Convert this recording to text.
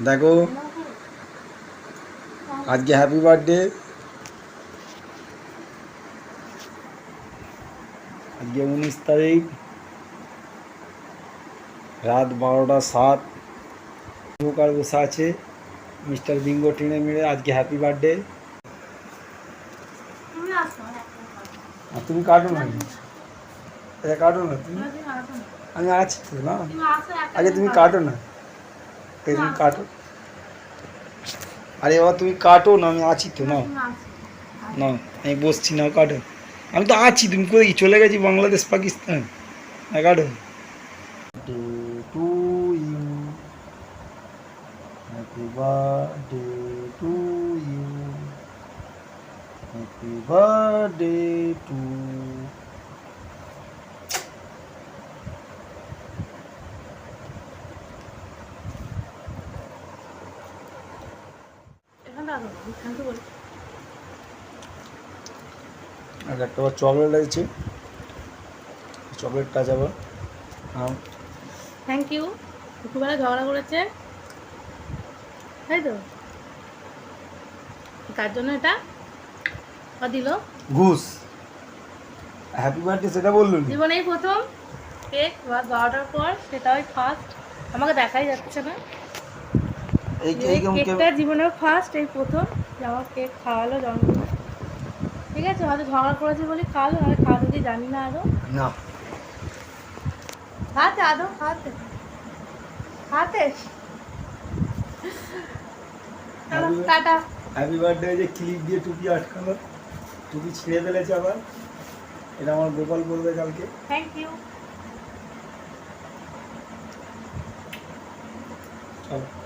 দেখো আজকে happy birthday আজকে উনিশ তারিখ রাত বারোটা সাত কার বসে আছে মিস্টার বিঙ্গো টেনে মেরে আজকে হ্যাপি বার্থডে তুমি আসো আর তুমি কাটো না এটা কাটো না তুমি তুমি আসো না। আমি আছি তো না তুমি আসো একটা আগে তুমি দিন কাটো না তুমি কাটো। আরে বাবা, তুমি কাটো না, আমি আছি তো না না আমি বসছি না কাটো। আমি তো আছি, তুমি কই চলে গেছি বাংলাদেশ, পাকিস্তান। না কাটো। To you happy birthday to you happy to আর একটা আবার চকলেট আছে চকলেটটা যাব হ্যাঁ থ্যাংক ইউ দুপুরবেলা ঝগড়া করেছে। তাই তো? তার জন্য এটা? দিল? ঘুষ। হ্যাপি বার্থডে সেটা বলল নি? জীবনেই প্রথম। কেক রাত বারোটার পর সেটাই ফার্স্ট আমাকে দেখাই যাচ্ছে না। এই কেকটা জীবনের ফার্স্ট এই প্রথম কেক খাওয়ালো জন্মদিনে। ঠিক আছে? হয়তো ঝগড়া করেছে বলে খাওয়ালো নাহলে খাওয়াতে দিয়ে জানি না আদৌ। না। খাতে আদৌ খাতে খাতে চলো Happy- টাটা। হ্যাপি বার্থডে যে ক্লিপ দিয়ে টুপি আটকালো। টুপি ছিঁড়ে ফেলেছে আবার। এটা আমার গোপাল বলবে কালকে। থ্যাংক ইউ চলো।